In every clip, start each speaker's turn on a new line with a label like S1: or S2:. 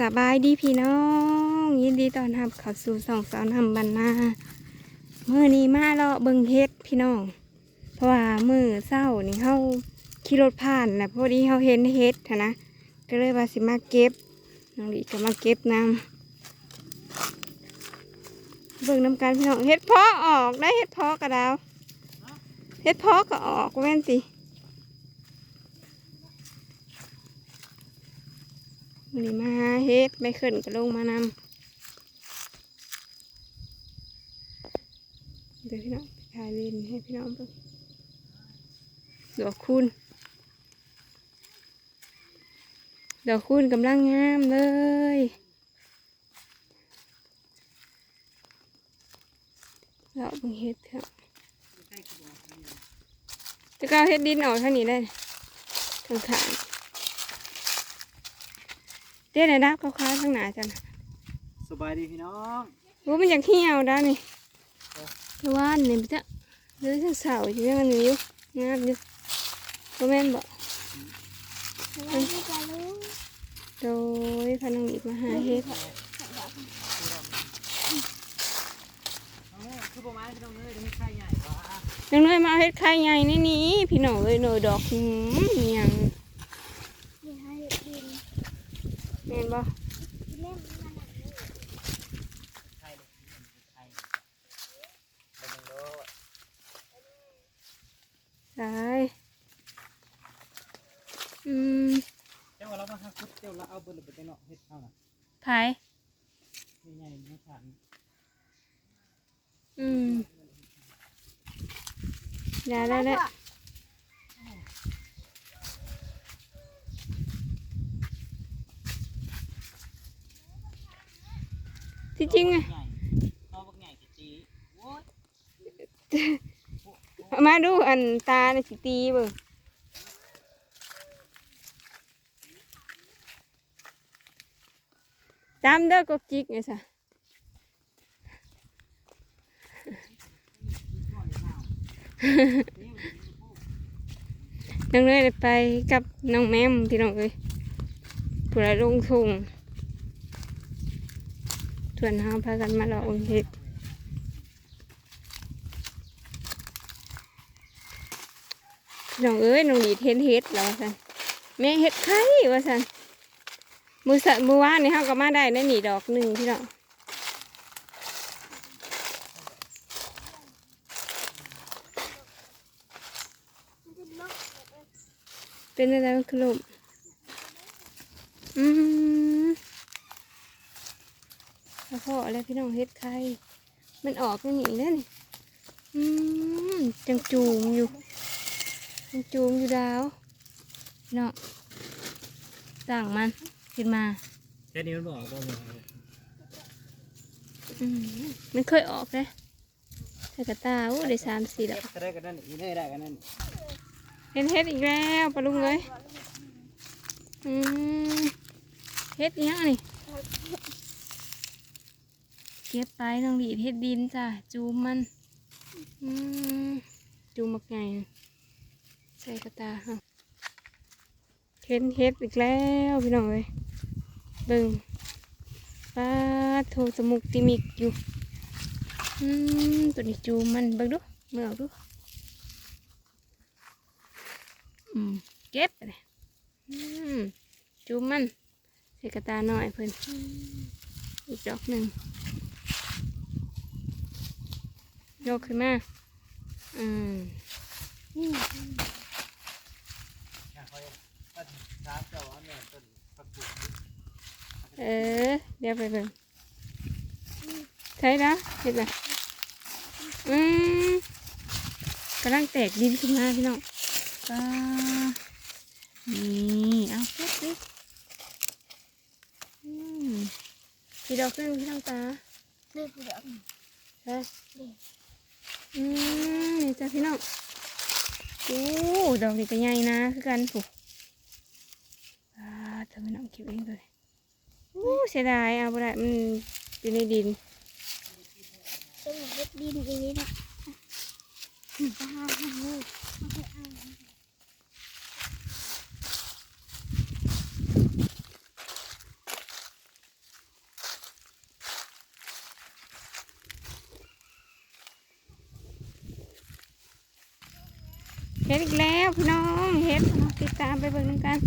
S1: สบายดีพี่น้อง ยินดีต้อนรับเข้าสู่สองสาวนำบรรณาเมื่อนี้มาเลาะเบิงเฮ็ดพี่น้อง เพราะว่ามือเศร้านี่เฮาขี่รถผ่านนะพอดีเฮาเห็นเฮ็ดหั้นนะก็เลยว่าสิมาเก็บน้องดีก็มาเก็บนำเบิ่งน้ำกันพี่น้องเฮ็ดเพาะออกได้เฮ็ดเพาะกระดาวเฮ็ดเพาะก็ออกแม่นสิ นนี้มาเฮ็ดไม่ขึ้นก็ลงมานำเดี๋ยวพี่น้องไปถ่ายเล่นให้พี่น้องเบิ่งดอกคูณดอกคูณกำลังงามเลยเราเบิ่งเฮ็ดเถอะจะก้าวเฮ็ดดินออกทานี้ได้ทางขางๆ เต้นไหนดับเขาค้าข้างหน้าจัน
S2: สบายดีพี่น้อง
S1: รู้มันอยากเหี่ยวด้านนี่ระว่านนี่มันจะเลือดเสาอยู่ยังอันนี้อยู่งามอยู่ก็แม่นบอกโดยพานังหนีบมาหาเฮ็ด
S2: คือประมาณพี่น้องเลยจะไม่ใช่ใหญ่วะ
S1: นังน้อยมาเอาเฮ็ดไข่ใหญ่ในนี้พี่น้องเอ้ยหน่อยดอกหืมอหยัง แม่นบ่
S2: ใช่เลยใช่เป็นยังโล
S1: ตายอืม
S2: เจ้าเรามาหาคุดเจ้าเราเอาเบอร์หรือเป็นเนาะเฮ็ดเอาน่ะ
S1: ไผ่
S2: ใหญ่ๆไม่ผ่าน
S1: อืมได้ได้ได้ จริงอะ
S2: ใหญ่เอาบักใหญ่กี่ตีโว้ย
S1: เอามาดูอันตาในสิตีเบิ่งจำเด้อกกจิกไงสะน้องเนยได้ไปกับน้องแมมพี่น้องเอ้ยผู้ใดลงทุง ส่วนเฮาพากันมาเลาองเห็ดน้องเอ้ยน้องดีเห็นเฮ็ดแล้วว่าสันแม่เฮ็ดไข่ว่าสันมือสะมือว่านนี่เฮาก็มาได้ได้หนีดอกหนึ่งพี่น้องเป็นอะไรมันคือลมอืม แล้วพออะไรพี่น้องเฮ็ดไข่มันออกอย่างนี้เลยนี่อืมจังจูงอยู่มันจูงอยู่ดาวเนาะสั่งมันขึ้นมา
S2: แค่นี้มันบอกว่าบอก
S1: อืมมันเคยออกเลยใส่กระตาโอ้ได้สามสี่แล้ว
S2: ก็ได้กันนั่นอีได้ได้กันนั่น
S1: เห็นเฮ็ดอีกแล้วปะลุงเลยอืมเฮ็ดอีหยังนี่ เก็บไปน้องดีดเฮ็ดดินจ้ะจูมมันจูมักไงใส่กระตาเห็นเฮ็ดอีกแล้วพี่น้องเอ้ยเบิ่งป้าโทสมุกติมิกอยู่ตัวนี้จูมันเบิ่งดูเมื่อเอาดูเก็บเลยจูมันใส่กระตาหน่อยเพิ่นอีกดอกหนึ่ง ยกขึ้นมา อืม
S2: ต้นสามเจ้าอันนี้ต้นผักบุ้ง
S1: เออ เดี๋ยวไปเบิ่งใช่แล้วเห็นไหมอืมกำลังแตกดินขึ้นมาพี่น้องป้านี่เอาเก็บดิอืมพี่ดอกนึงพี่น้องตาใช่ อืมนี่จ้าพี่น้องโอ้ดอกนี้ก็ใหญ่นะคือกันผูกอ่าทำให้น้องเก็บเองเลยโอ้เสียดายเอาไปได้มันอยู่ในดิน
S3: ต้องเล็ดดินอย่างนี้นะจะหาทาลูกไม่เคยอ่า
S1: เฮ็ดอีกแล้วพี่น้องเฮ็ดเอาติดตามไปเบิ่งนำกัน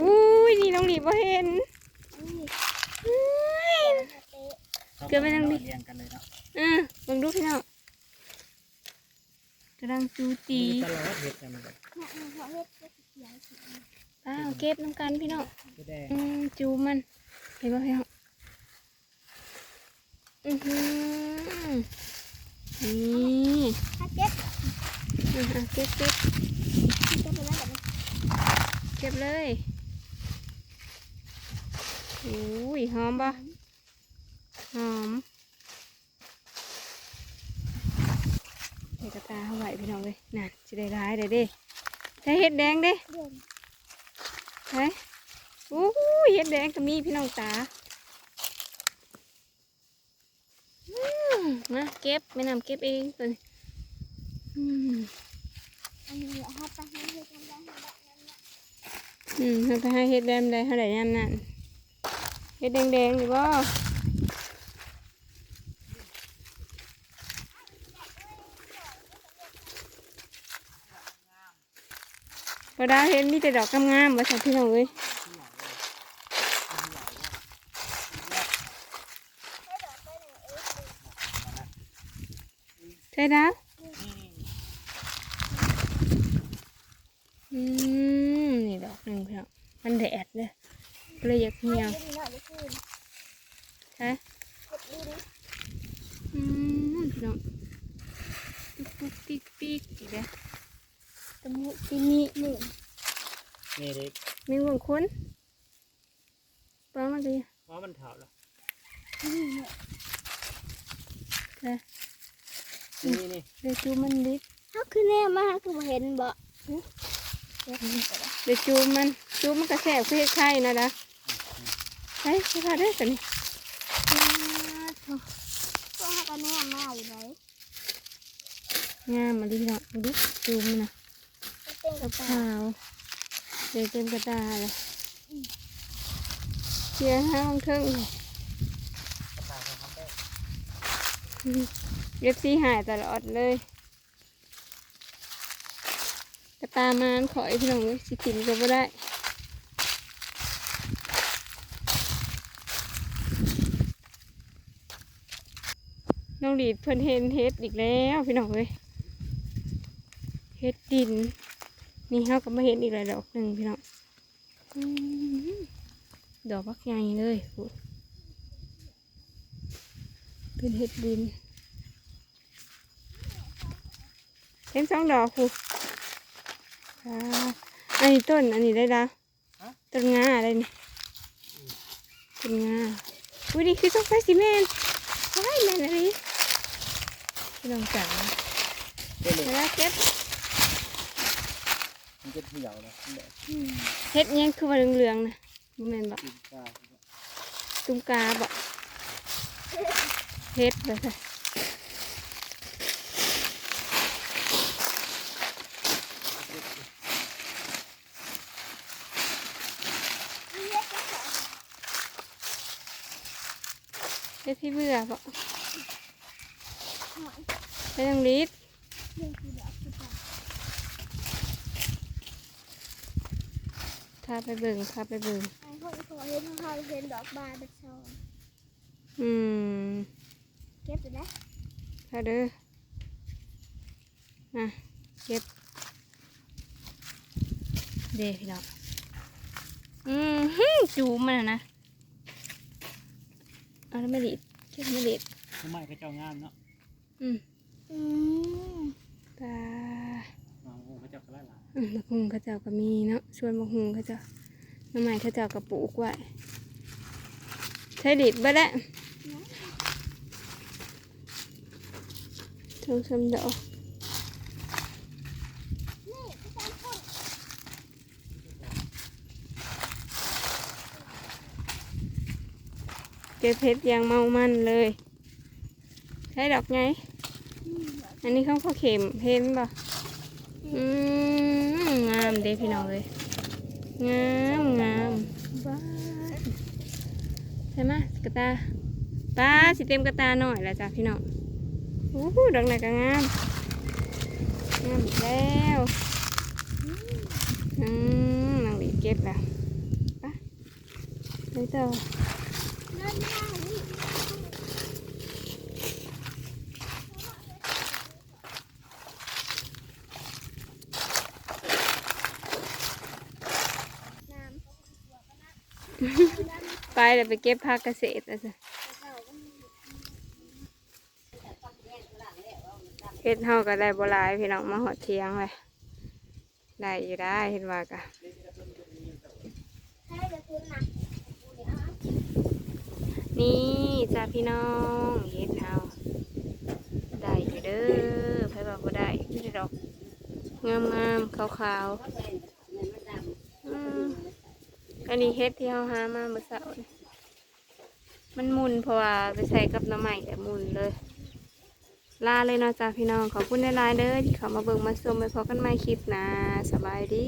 S1: อุ้ยนี่น้องหลีบ่เห็น
S3: นี่
S1: อุ้ย
S3: เตะ
S1: เกิดไปทางนี้
S2: เรียงกันเลยเนาะ
S1: เออเบิ่งดูพี่น้องกำลังจูจี
S2: มีตลอดเห็ดกันมันก็
S3: เนี่ยมันเพราะเฮ็ดก็เขียวสี
S1: อ้าวเก็บน้ำกันพี่น้อง
S2: จะได้
S1: อืมจูมันเห็นป่ะพี่น้องอือหือนี่
S3: ถ้า เก็บ
S1: อะอะเก็บเก็บ
S3: มันจะเป็นแล้วแบบนี้
S1: เก็บเลยโอ้ยหอมป่ะหอมเด็กกระตาเขาไหวพี่น้องเลยน่ะจะได้ร้ายเด้อเด้ใช้เห็ดแดงเด้
S3: เดือน
S1: ใช่โอ้ยเห็ดแดงก็มีพี่น้องตาอืมมาเก็บไม่นำเก็บเองตัวนี้ อืม
S3: อันนี้แหละถ้าไปให้เฮ็ดได้ทำได้นั่นนะ
S1: อืมเราไปให้เห็ดแดงได้เท่าไหร่ยามนั่นเห็ดแดงๆหรือว่าพอดาเห็นมีแต่ดอกงามๆว่าสัตว์พี่น้องเอ้ยใช่ดาว อืมนี่ดอกหนึ่งพี่น้องมันแดดเลยก็เลยอยากเหี่ยว
S3: เฮ็ดดีหน่อยได้คืน
S1: ใช่
S3: เฮ็ดดีนะ
S1: อืมพี่น้องปุ๊กปุ๊กปิ๊กปิ๊กอีกแล้วตะมุติมีหนึ่ง
S2: นี่เด็ก
S1: มีห่วงคนป้ามาดิ
S2: ว่ามันเถาแล้ว
S3: นี่เนี่ย
S1: ใช่
S2: นี่นี่
S1: เดี๋ยวจูมันดิ
S3: ถ้าคือแน่มาคือบ่เห็นบ่
S1: เดี๋ยวจูมันจูมันกระแสบคือเฮ็ดไข่นะดะใช่ใช่ค่ะได้อสินี่
S3: ก็ให้กันแน่มาอยู่ไหน
S1: งามมาดิพี่น้องดูดิจูมันนะ
S3: เต้นกับ
S1: ขาวเดี๋ยวเต็มกระตาเลยเชียร์ห้างเทิง
S2: กระต่ายเขาทำได้
S1: เย็บซีหายตลอดเลยกระ ตามานขอยพี่น้องเอ้ยสิกินก็บ่ได้น้องดีดเพิ่นเห็นเฮ็ดอีกแล้วพี่น้องเอ้ยเฮ็ดดิน นี่เฮาก็มาเห็นอีกแล้วดอกหนึ่งพี่น้องดอกบักใหญ่เลยเป็นเฮ็ดดินเห็นสองดอกครู อ่าอันนี้ต้นอันนี้ได้ละต้นงาอะไรนี่ต้นงาอุ้ยนี่คือต้นไฟซีเมนต์ว้ายแม่นอะไรพี่น้องจ๋า
S2: เด็ก
S1: เวลาเก็บ
S2: มันจะเหี่ยวแล้วเด็ก
S1: เฮ็ดอิหยังคือว่าเหลืองๆนะบ่แม่นบ่
S2: กินกา
S1: ตุ้มกาบ่เฮ็ดแบบนี้เฮ็ดที่เบื่อบ่ไปทางลิด
S3: เรื่องคือดอกคือดอก
S1: พาไปเบิ่งพาไปเบิ่ง
S3: ไอ้คนขอเห็นเขาเห็นดอกบานเป็นซอง
S1: อืม
S3: เก็บไปนะ
S1: พาเด้อนะเก็บ เด้พี่น้องอืมฮึจูบมันน่ะนะ เอาแล้วไม่ดีดเก็บไม่ดีด
S2: ทำไมเขาเจ้างามเนาะ
S1: อืม
S3: อืม
S1: ตา
S2: มาโอ้เขาเจ้ากระไรหลาย
S1: อืมมะฮุงเขาเจ้าก็มีเนาะชวนมะฮุงเขาเจ้าน้ำใหม่เขาเจ้าก็ปลูกไว้ใช้ดีดบ่ได้ทงชมดอก
S3: นี่พี่แซมคน
S1: เก็บเพชรอย่างเมามันเลย ใช้ดอกไง
S3: อั
S1: นนี้เขาเขาเข็มเห็นป่ะอืมงามเด้พี่น้องเลยงามงามบ้าใช่ไหมกระตาป้าสิเต็มกระตาหน่อยล้วจ้ะพี่น้องอู้หูดอกไหนก็งามงามอีกแล้วอืมนางหลีเก็บแล้วไปไปต่อ
S3: เดินหน้านี่ น้ำ
S1: ไปเดี๋ยวไปเก็บผักเกษตรนะจ๊ะเฮ็ดเฮาก็ได้บ่หลายพี่น้องมาหอดเทียงเลยได้อยู่ได้เห็นว่ากะ
S3: ให้เดี๋ยวคุณนะ
S1: นี่จ้าพี่น้องเฮ็ดเฮาได้อยู่เด้อไผว่าบ่ได้ไม่ด้ดอกงามงามๆขาวๆ อันนี้เฮ็ดที่เฮาหามาเมื่อเสาร์มันมุนเพราะว่าไปใส่กับน้ำใหม่แต่มุนเลย ลาเลยเนาะจ้าพี่น้องขอบคุณในไลน์เด้อที่เขามาเบิ่งมาชมไปพอกันใหม่คลิปนะสบายดี